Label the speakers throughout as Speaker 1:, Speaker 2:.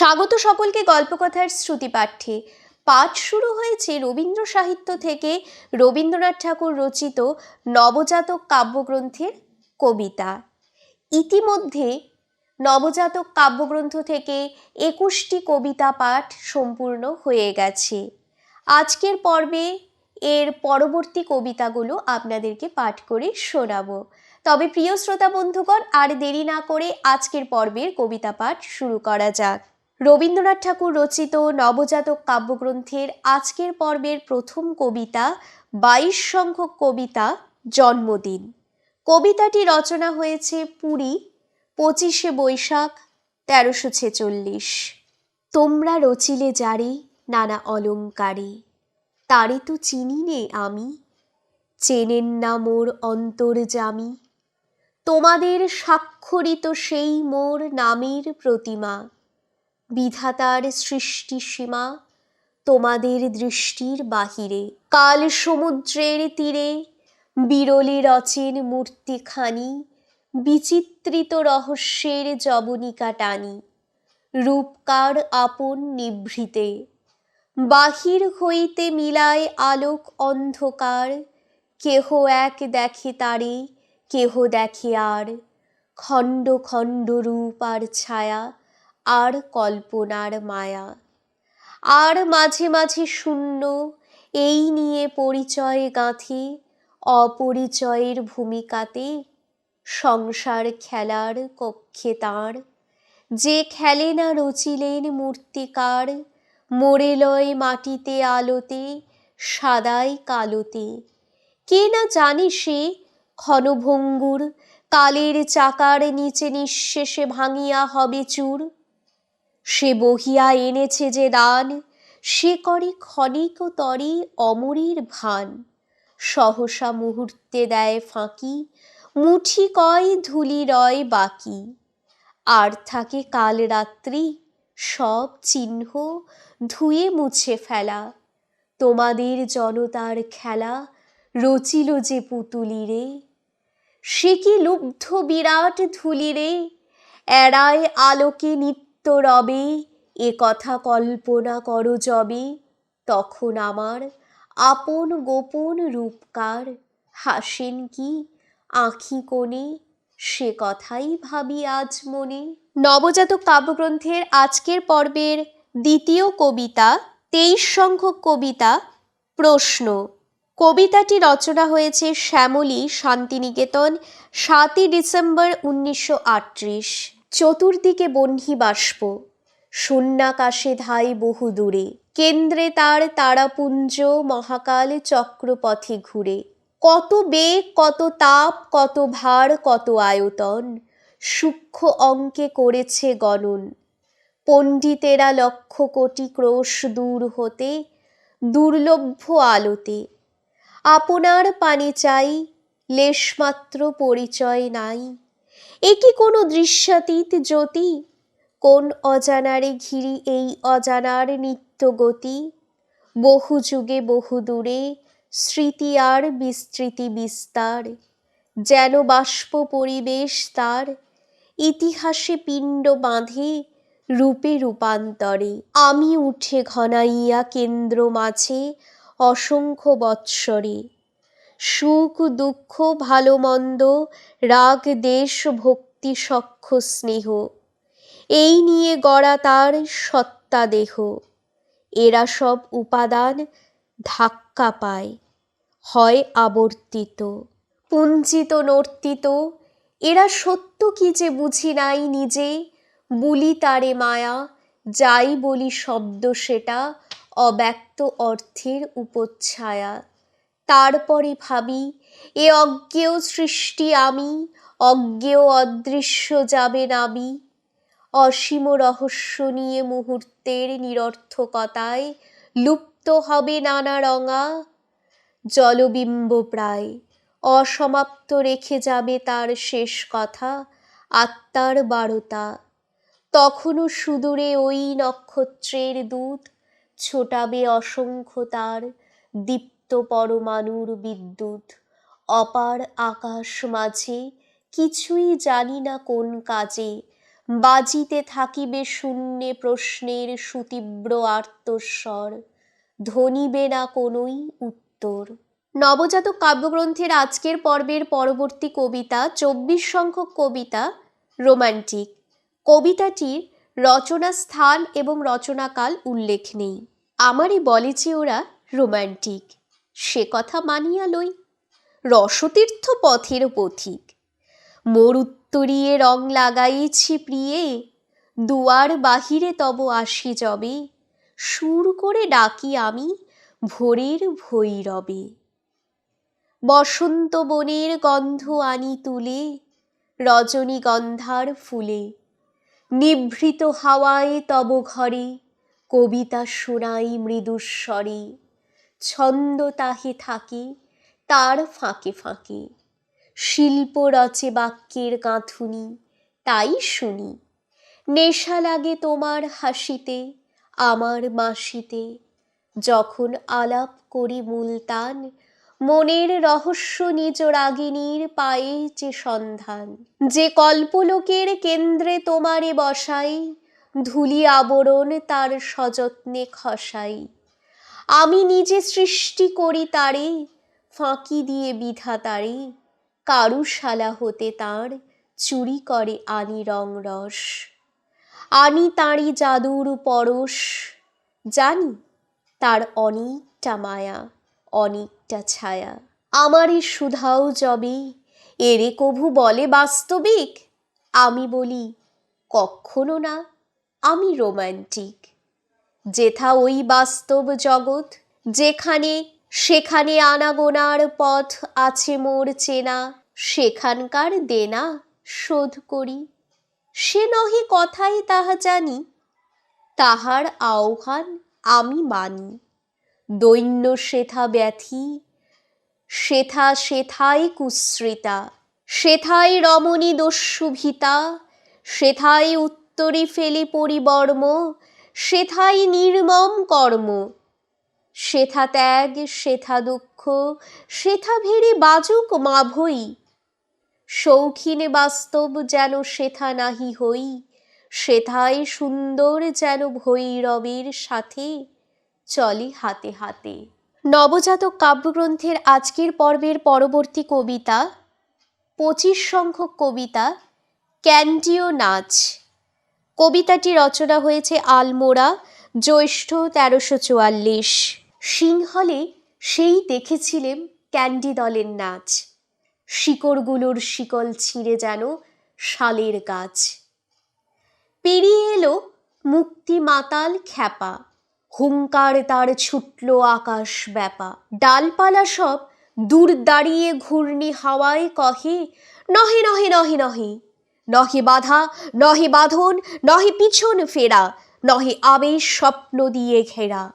Speaker 1: স্বাগত সকলকে গল্পকথার শ্রুতিপাঠ্যে পাঠ শুরু হয়েছে রবীন্দ্র সাহিত্য থেকে রবীন্দ্রনাথ ঠাকুর রচিত নবজাতক কাব্যগ্রন্থের কবিতা। ইতিমধ্যে নবজাতক কাব্যগ্রন্থ থেকে একুশটি কবিতা পাঠ সম্পূর্ণ হয়ে গেছে। আজকের পর্বে এর পরবর্তী কবিতাগুলো আপনাদেরকে পাঠ করে শোনাবো। তবে প্রিয় শ্রোতা বন্ধুগণ, আর দেরি না করে আজকের পর্বের কবিতা পাঠ শুরু করা যাক। রবীন্দ্রনাথ ঠাকুর রচিত নবজাতক কাব্যগ্রন্থের আজকের পর্বের প্রথম কবিতা, বাইশ সংখ্যক কবিতা, জন্মদিন। কবিতাটি রচনা হয়েছে পুরী, পঁচিশে বৈশাখ, তেরোশো ছেচল্লিশ। তোমরা রচিলে যারে নানা অলঙ্কারে, তারে তো চিনি নে আমি, চেনেন না মোর অন্তর্জামী তোমাদের স্বাক্ষরিত সেই মোর নামের প্রতিমা বিধাতার সৃষ্টি সীমা তোমাদের দৃষ্টির বাহিরে। কাল সমুদ্রের তীরে বিরলে রচেন মূর্তিখানি, বিচিত্রিত রহস্যের জবনিকা টানি, রূপকার আপন নিভৃতে। বাহির হইতে মিলায় আলোক অন্ধকার, কেহ এক দেখে তারে, কেহ দেখে আর। খণ্ড খণ্ড রূপ আর ছায়া আর কল্পনার মায়া। আর মাঝে মাঝে শূন্য, এই নিয়ে পরিচয় গাঁথে, অপরিচয়ের ভূমিকাতে সংসার খেলার কক্ষে তাঁর। যে খেলে না রচিলেন মূর্তিকার মরে লয় মাটিতে আলোতে সাদাই কালোতে। কে না জানে সে ক্ষণভঙ্গুর, কালের চাকার নিচে নিঃশেষে ভাঙিয়া হবে চুর। সে বহিয়া এনেছে যে দান, সে করে ক্ষণিক তরে অমরের ভান। সহসা মুহূর্তে দেয় ফাঁকি, মুঠি কয় ধুলি রয় বাকি। আর থাকে কাল রাত্রি, সব চিহ্ন ধুয়ে মুছে ফেলা। তোমাদের জনতার খেলা রচিল যে পুতুলি রে। সে কি লুব্ধ বিরাট ধুলি রে, এড়ায় আলোকে নিত্য রবে, এ কথা কল্পনা করো যবে, তখন আমার আপন গোপন রূপকার, হাসেন কি আঁখি কোণে, সে কথাই ভাবি আজ মনে। নবজাতক কাব্যগ্রন্থের আজকের পর্বের দ্বিতীয় কবিতা, তেইশ সংখ্যক কবিতা, প্রশ্ন। কবিতাটি রচনা হয়েছে শ্যামলী শান্তিনিকেতন, সাতই ডিসেম্বর উনিশশো আটত্রিশ। চতুর্দিকে বহ্নি বাষ্প। শূন্যাকাশে ধাই বহু দূরে। কেন্দ্রে তার তারাপুঞ্জ, মহাকাল চক্রপথে ঘুরে। কত বেগ, কত তাপ, কত ভার, কত আয়তন। সূক্ষ্ম অঙ্কে করেছে গণন। পণ্ডিতেরা লক্ষ কোটি ক্রোশ দূর হতে, দুর্লভ্য আলোতে। আপনার পানে চাই, লেশমাত্র পরিচয় নাই। এ কি কোনো দৃশ্যাতীত জ্যোতি? কোন অজানারে ঘিরি এই অজানার নিত্য গতি? বহু যুগে বহু দূরে স্মৃতি আর বিস্তৃতি বিস্তার, যেন বাষ্প পরিবেশ তার, ইতিহাসে পিণ্ড বাঁধে রূপে রূপান্তরে। আমি উঠে ঘনাইয়া কেন্দ্র মাঝে অসংখ্য বৎসরে। সুখ, দুঃখ, ভালো, মন্দ, রাগ, দেশ, ভক্তি সক্ষ স্নেহ, এই নিয়ে গড়া তার সত্তা দেহ। এরা সব উপাদান ধাক্কা পায়, হয় আবর্তিত, পুঞ্জিত, নর্তিত। এরা সত্য কি যে বুঝি নাই নিজে, বুলি তারে মায়া, যাই বলি শব্দ সেটা অব্যক্ত অর্থের উপচ্ছায়া। তারপরে ভাবি, এ অজ্ঞেয় সৃষ্টি আমি, অজ্ঞেয় অদৃশ্য যাবে নাবি অসীম রহস্য নিয়ে মুহূর্তের নিরর্থকতায় লুপ্ত হবে নানা রঙা। জলবিম্ব প্রায় অসমাপ্ত রেখে যাবে তার শেষ কথা, আত্মার বারতা। তখনও সুদূরে ওই নক্ষত্রের দূত ছোটাবে অসংখ্য তার দীপ্ত পরমাণুর বিদ্যুৎ। অপার আকাশ মাঝে কিছুই জানি না কোন কাজে। বাজিতে থাকিবে শূন্যে প্রশ্নের সুতীব্র আর্তস্বর। ধনিবে না কোনোই উত্তর। নবজাতক কাব্যগ্রন্থের আজকের পর্বের পরবর্তী কবিতা, চব্বিশ সংখ্যক কবিতা, রোমান্টিক। কবিতাটির রচনা স্থান এবং রচনাকাল উল্লেখ নেই। আমারই বলে যে ওরা রোমান্টিক। সে কথা মানিয়া লই। রসতীর্থ পথের পথিক। মোর উত্তরিয়ে রং লাগাইছি প্রিয়ে, দুয়ার বাহিরে তব আসি যবে। সুর করে ডাকি আমি ভোরের ভৈরবে। বসন্ত বনের গন্ধ আনি তুলে, রজনীগন্ধার ফুলে। নিভৃত হাওয়ায় তব ঘরে, কবিতা শোনাই মৃদুস্বরে। ছন্দ তাহে থাকে, তার ফাঁকে ফাঁকে। শিল্প রচে বাক্যের গাঁথুনি, তাই শুনি। নেশা লাগে তোমার হাসিতে, আমার মাসিতে। যখন আলাপ করি মুলতান, মনের রহস্য নিজ রাগিনীর পায়ে যে সন্ধান। যে কল্পলোকের কেন্দ্রে তোমারে বসাই, ধুলি আবরণ তার সযত্নে খসাই। আমি নিজে সৃষ্টি করি তারে, ফাঁকি দিয়ে বিধা বিধাতারে কারুশালা হতে তার, চুরি করে আনি রং রস। আনি তাঁরই জাদুর পরশ। জানি তার অনেকটা মায়া, অনেকটা ছায়া। আমারই সুধাও যবে, এরে কভু বলে বাস্তবিক? আমি বলি, কখনো না, আমি রোমান্টিক। যেথা ওই বাস্তব জগৎ, যেখানে, সেখানে আনাগোনার পথ আছে মোর চেনা, সেখানকার দেনা শোধ করি। সে নহে কথাই তাহা জানি, তাহার আহ্বান আমি মানি। দৈন্য সেথা ব্যথি, সেথা সেথাই কুশ্রিতা সেথাই রমণী দস্যুভিতা, সেথাই উত্তরে ফেলি পরিবর্ম সেথাই নির্মম কর্ম। সেথা ত্যাগ, সেথা দুঃখ, সেথা ভেরি বাজুক মাভই। শৌখিনে বাস্তব যেন সেথা নাহি হই, সেথায় সুন্দর যেন ভৈরবের সাথে চলে হাতে হাতে। নবজাতক কাব্যগ্রন্থের আজকের পর্বের পরবর্তী কবিতা, পঁচিশ সংখ্যক কবিতা ক্যান্ডিও নাচ। কবিতাটি রচনা হয়েছে আলমোড়া, জ্যৈষ্ঠ তেরোশো চুয়াল্লিশ। সিংহলে সেই দেখেছিলেম ক্যান্ডি দলের নাচ। শিকড়গুলোর শিকল ছিঁড়ে যেন শালের গাছ। পেরিয়ে এলো মুক্তি মাতাল খ্যাপা। হুঙ্কার তার ছুটল আকাশ ব্যাপা। ডালপালা সব দূর দাঁড়িয়ে ঘূর্ণি হাওয়ায় কহে, নহে নহে নহে নহে। নহে বাধা, নহে বাঁধন, নহে পিছন ফেরা, নহে আবেশ স্বপ্ন দিয়ে ঘেরা।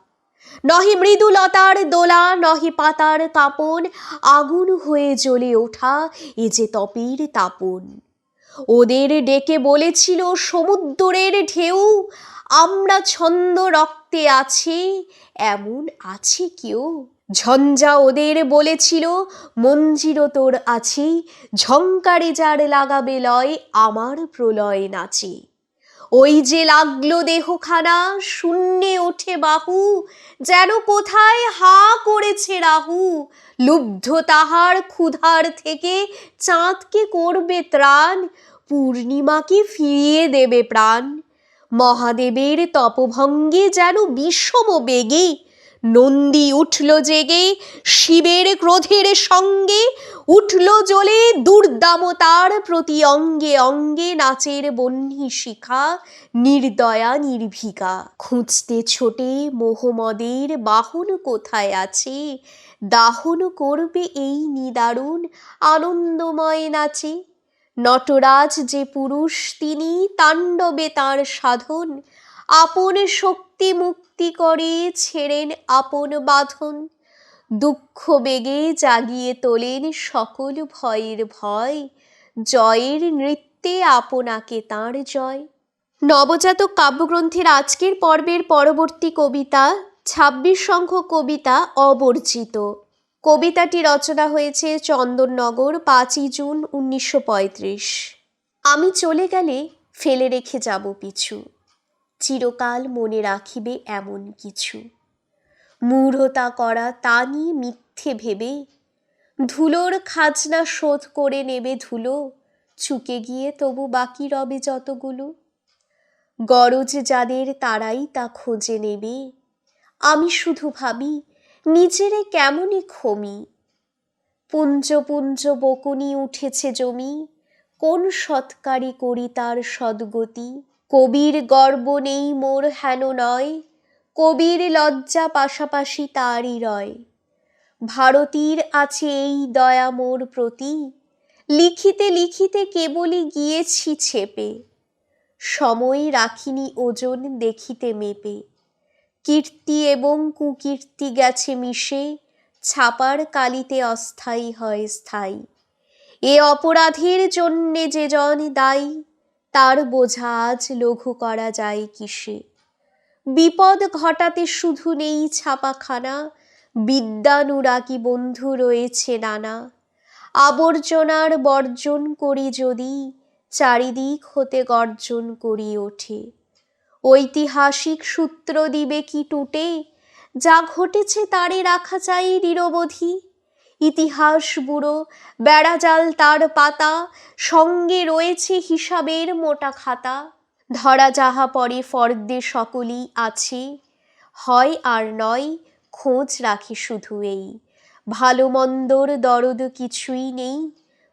Speaker 1: নহে মৃদুলতার দোলা, নহে পাতার কাঁপন, আগুন হয়ে জ্বলে ওঠা এ যে তপের তাপন। ওদের ডেকে বলেছিল সমুদ্রের ঢেউ, আমরা ছন্দ রক্তে আছে, এমন আছে কেউ? ঝঞ্ঝা ওদের বলেছিল, মঞ্জিরও তোর আছে, ঝঙ্কারে যার লাগাবে লয়, আমার প্রলয় নাচে। ওই যে লাগল দেহখানা, শূন্যে ওঠে বাহু, যেন কোথায় হা করেছে রাহু। লুব্ধ তাহার ক্ষুধার থেকে চাঁদকে করবে ত্রাণ, পূর্ণিমাকে ফিরিয়ে দেবে প্রাণ। মহাদেবের তপভঙ্গে যেন বিষম বেগে নন্দী উঠল জেগে, শিবের ক্রোধের সঙ্গে উঠল জ্বলে দুর্দামতার প্রতি অঙ্গে অঙ্গে নাচের বহ্নি শিখা, নির্দয়া নির্ভীকা। খুঁজতে ছোটে মোহমদের, বাহন কোথায় আছে? দাহন করবে এই নিদারুণ, আনন্দময় নাচে। নটরাজ যে পুরুষ, তিনি তাণ্ডবে তার সাধন আপন শক্তি মুক্তি করে ছেড়েন আপন বাঁধন। দুঃখ বেগে জাগিয়ে তোলেন সকল ভয়ের ভয়। জয়ের নৃত্যে আপনাকে তাঁর জয়। নবজাতক কাব্যগ্রন্থের আজকের পর্বের পরবর্তী কবিতা, ছাব্বিশ সংখ্যক কবিতা অবর্জিত। কবিতাটি রচনা হয়েছে চন্দননগর, পাঁচই জুন, উনিশশো পঁয়ত্রিশ। আমি চলে গেলে ফেলে রেখে যাব পিছু। চিরকাল মনে রাখিবে এমন কিছু। মূঢ়তা করা তা নিয়ে মিথ্যে ভেবে, ধুলোর খাজনা শোধ করে নেবে ধুলো, চুকে গিয়ে তবু বাকি রবে যতগুলো। গরজ যাদের তারাই তা খোঁজে নেবে। আমি শুধু ভাবি, নিজেরে কেমনই খমি পুঞ্জ পুঞ্জ বকুনি উঠেছে জমি, কোন সৎকারী করি তার সদ্গতি? কবির গর্ব নেই মোর হেন নয়, কবির লজ্জা পাশাপাশি তারই রয়। ভারতীর আছে এই দয়া মোর প্রতি, লিখিতে লিখিতে কেবলই গিয়েছি ছেপে। সময় রাখিনি ওজন দেখিতে মেপে, কীর্তি এবং কুকীর্তি গেছে মিশে, ছাপার কালিতে অস্থায়ী হয় স্থায়ী। এ অপরাধের জন্যে যে জন দায়ী তার বোঝা আজ লঘু করা যায় কিসে? বিপদ ঘটাতে শুধু নেই ছাপাখানা, বিদ্যানুরাগী বন্ধু রয়েছে নানা। আবর্জনার বর্জন করি যদি, চারিদিক হতে গর্জন করি ওঠে। ঐতিহাসিক সূত্র দিবে কি টুটে, যা ঘটেছে তারে রাখা চাই নিরবধি ইতিহাস বুড়ো বেড়াজাল তার পাতা, সঙ্গে রয়েছে হিসাবের মোটা খাতা। ধরা যাহা পরে ফর্দে সকলই আছে, হয় আর নয়, খোঁজ রাখি শুধু এই। ভালো মন্দর দরদ কিছুই নেই,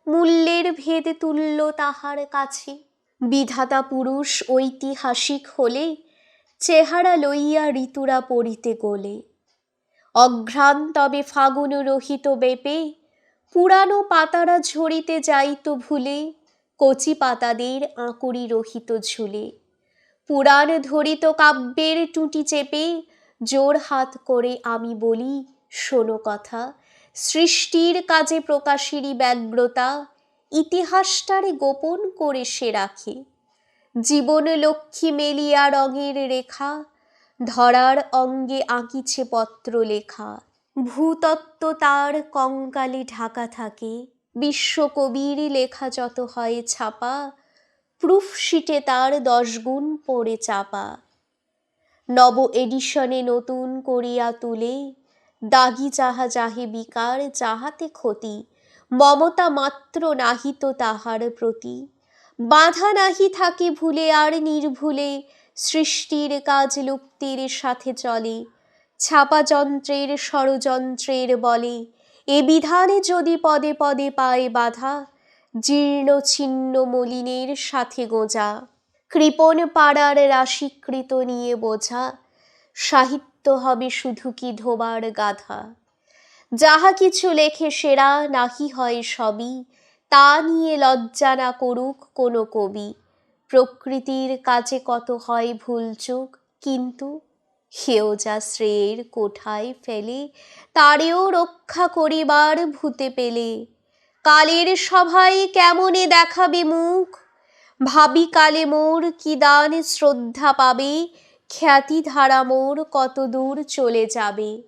Speaker 1: মূল্যের ভেদ তুল্য তাহার কাছে। বিধাতা পুরুষ ঐতিহাসিক হলে, চেহারা লইয়া ঋতুরা পড়িতে গোলে। অঘ্রাণ তবে ফাগুন রহিত বেপে, পুরানো পাতারা ঝরিতে যাইত ভুলে, কচি পাতাদের আঁকুড়ি রহিত ঝুলে। পুরাণ ধরিত কাব্যের টুটি চেপে, জোর হাত করে আমি বলি, শোনো কথা, সৃষ্টির কাজে প্রকাশেরই ব্যগ্রতা, ইতিহাসটারে গোপন করে সে রাখে। জীবন লক্ষ্মী মেলিয়া রঙের রেখা ধরার অঙ্গে আঁকিছে পত্র লেখা ভূতত্ত্ব তার কঙ্কালে ঢাকা থাকে। বিশ্বকবির লেখা যত হয় ছাপা প্রুফশিটে তার দশগুণ পড়ে চাপা। নব এডিশনে নতুন করিয়া তুলে, দাগি যাহা যাহে বিকার, যাহাতে ক্ষতি। মমতা মাত্র নাহিত তাহার প্রতি। বাধা নাহি থাকে ভুলে আর নির্ভুলে সৃষ্টির কাজ লুপ্তির সাথে চলে, ছাপা যন্ত্রের ষড়যন্ত্রের বলে। এ বিধানে যদি পদে পদে পায় বাধা, জীর্ণ ছিন্ন মলিনের সাথে গোঁজা। কৃপণ পাড়ার রাশিকৃত নিয়ে বোঝা, সাহিত্য হবে শুধু কি ধোবার গাধা। যাহা কিছু লেখে সেরা নাহি হয় সবই, তা নিয়ে লজ্জা না করুক কোনো কবি। প্রকৃতির কাছে কত হয় ভুলচুক কিন্তু হেও যা শ্রেয়ের কোঠায় ফেলে, তারেও রক্ষা করিবার ভূতে পেলে। কালের সভায় কেমনে দেখাবে মুখ? ভাবি কালে মোর কি দান শ্রদ্ধা পাবে? খ্যাতি ধারা মোর কত দূর চলে যাবে?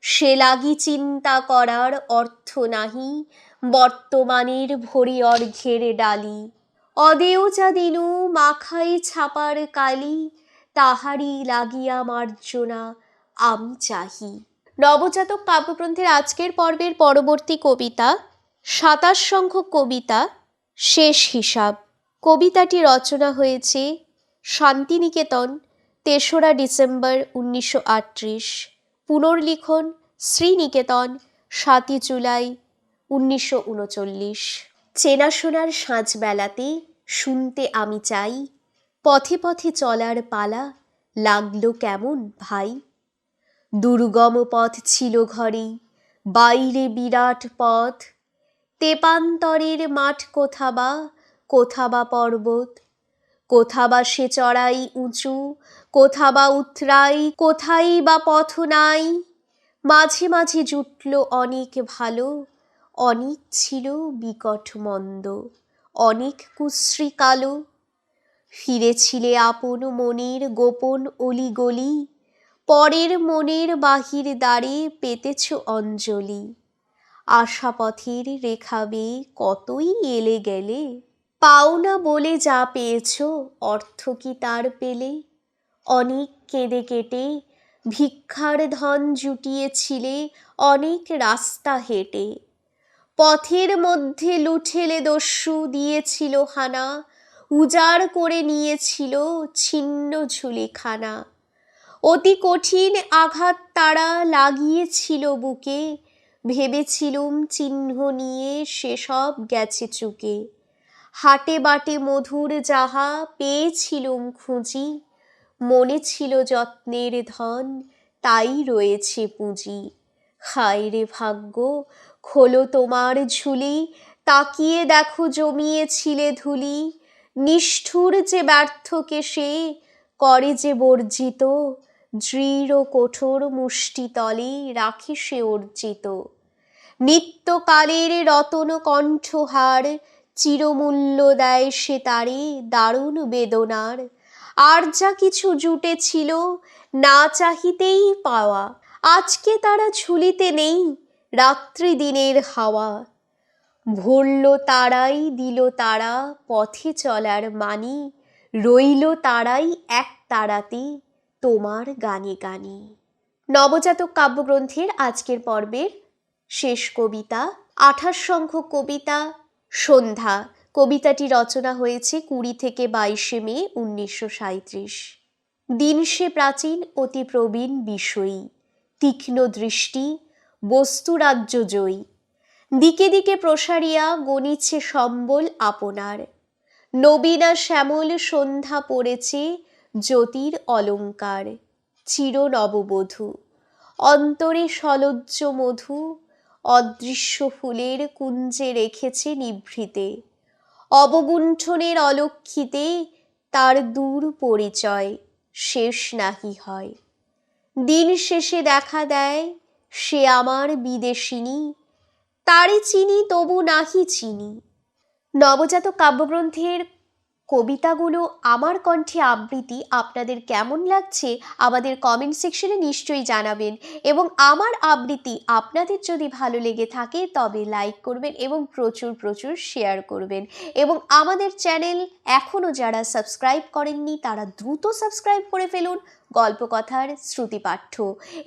Speaker 1: সে লাগি চিন্তা করার অর্থ নাহি, বর্তমানের ভরি অর্ঘের ডালি। অদেও যা দিনু মাখাই ছাপার কালি তাহারি লাগিয়া মার্জনা আমি চাহি। নবজাতক কাব্যগ্রন্থের আজকের পর্বের পরবর্তী কবিতা, সাতাশ সংখ্যক কবিতা, শেষ হিসাব। কবিতাটি রচনা হয়েছে শান্তিনিকেতন, তেসরা ডিসেম্বর উনিশশো আটত্রিশ। পুনর্লিখন শ্রীনিকেতন, সাতই জুলাই উনিশশো উনচল্লিশ। চেনাশোনার সাঁঝবেলাতে শুনতে আমি চাই। পথে পথে চলার পালা লাগল কেমন ভাই? দুর্গম পথ ছিল ঘরেই বাইরে বিরাট পথ। তেপান্তরের মাঠ কোথা বা কোথা বা পর্বত। কোথা বা সে চড়াই উঁচু কোথা বা উতরাই কোথাই বা পথ নাই। মাঝে মাঝে জুটল অনেক ভালো অনেক ছিল বিকট মন্দ অনেক কুশ্রী কালো। ফিরেছিলে আপন মনের গোপন অলিগলি, পরের মনের বাহির দ্বারে পেতেছ অঞ্জলি। আশা পথের রেখাবে কতই এলে গেলে? পাওনা বলে যা পেয়েছ, অর্থ কি তার পেলে? অনেক কেঁদে কেটে ভিক্ষার ধন জুটিয়েছিলে, অনেক রাস্তা হেঁটে। পথের মধ্যে লুঠেলে দস্যু দিয়েছিল হানা, উজাড় করে নিয়েছিল ছিন্ন ঝুলিখানা অতি কঠিন আঘাত তারা লাগিয়েছিল বুকে, ভেবেছিলুম চিহ্ন নিয়ে সেসব গেছে চুকে। হাটে বাটে মধুর যাহা পেয়েছিলুম খুঁজি, মনে ছিল যত্নের ধন তাই রয়েছে পুঁজি। হায় রে ভাগ্য, খোলো তোমার ঝুলি, তাকিয়ে দেখো জমিয়েছিলে ধুলি। নিষ্ঠুর যে ব্যর্থকে সে, করে যে বর্জিত, দৃঢ় কঠোর মুষ্টিতলে রাখে সে অর্জিত। নিত্যকালের রতন কণ্ঠহার, চিরমূল্য দেয় সে তারে দারুণ বেদনার। আর যা কিছু জুটেছিল, না চাহিতেই পাওয়া আজকে তারা ঝুলিতে নেই রাত্রি দিনের হাওয়া। ভরল তারাই, দিল তারা পথে চলার মানি, রইল তারাই এক তারাতে তোমার গানে গানে। নবজাতক কাব্যগ্রন্থের আজকের পর্বের শেষ কবিতা, আঠাশ সংখ্যক কবিতা, সন্ধ্যা। কবিতাটি রচনা হয়েছে কুড়ি থেকে বাইশে মে উনিশশো সাঁত্রিশ দিন সে প্রাচীন, অতি প্রবীণ, বিষয়ী। তীক্ষ্ণ দৃষ্টি, বস্তুরাজ্য জয়ী। দিকে দিকে প্রসারিয়া গণিছে সম্বল আপনার। নবীনা শ্যামল সন্ধ্যা পড়েছে জ্যোতির অলঙ্কার। চির নববধূ অন্তরে সলজ্জ মধু, অদৃশ্য ফুলের কুঞ্জে রেখেছে নিভৃতে। অবগুণ্ঠনের অলক্ষিতে তার দূর পরিচয় শেষ নাহি হয়। দিন শেষে দেখা দেয়, সে আমার বিদেশিনী। তারে চিনি, তবু নাহি চিনি। নবজাত কাব্যগ্রন্থের কবিতাগুলো আমার কণ্ঠে আবৃত্তি আপনাদের কেমন লাগছে আমাদের কমেন্ট সেকশনে নিশ্চয়ই জানাবেন এবং আমার আবৃত্তি আপনাদের যদি ভালো লেগে থাকে তবে লাইক করবেন এবং প্রচুর প্রচুর শেয়ার করবেন এবং আমাদের চ্যানেল এখনও যারা সাবস্ক্রাইব করেননি, তারা দ্রুত সাবস্ক্রাইব করে ফেলুন। গল্পকথার শ্রুতিপাঠ্য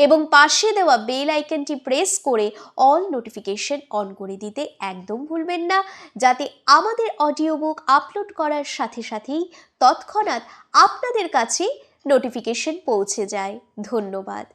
Speaker 1: এবং পাশে দেওয়া বেল আইকনটি প্রেস করে অল নোটিফিকেশন অন করে দিতে একদম ভুলবেন না, যাতে আমাদের অডিও বুক আপলোড করার সাথে সাথেই তৎক্ষণাৎ আপনাদের কাছে নোটিফিকেশন পৌঁছে যায়। ধন্যবাদ।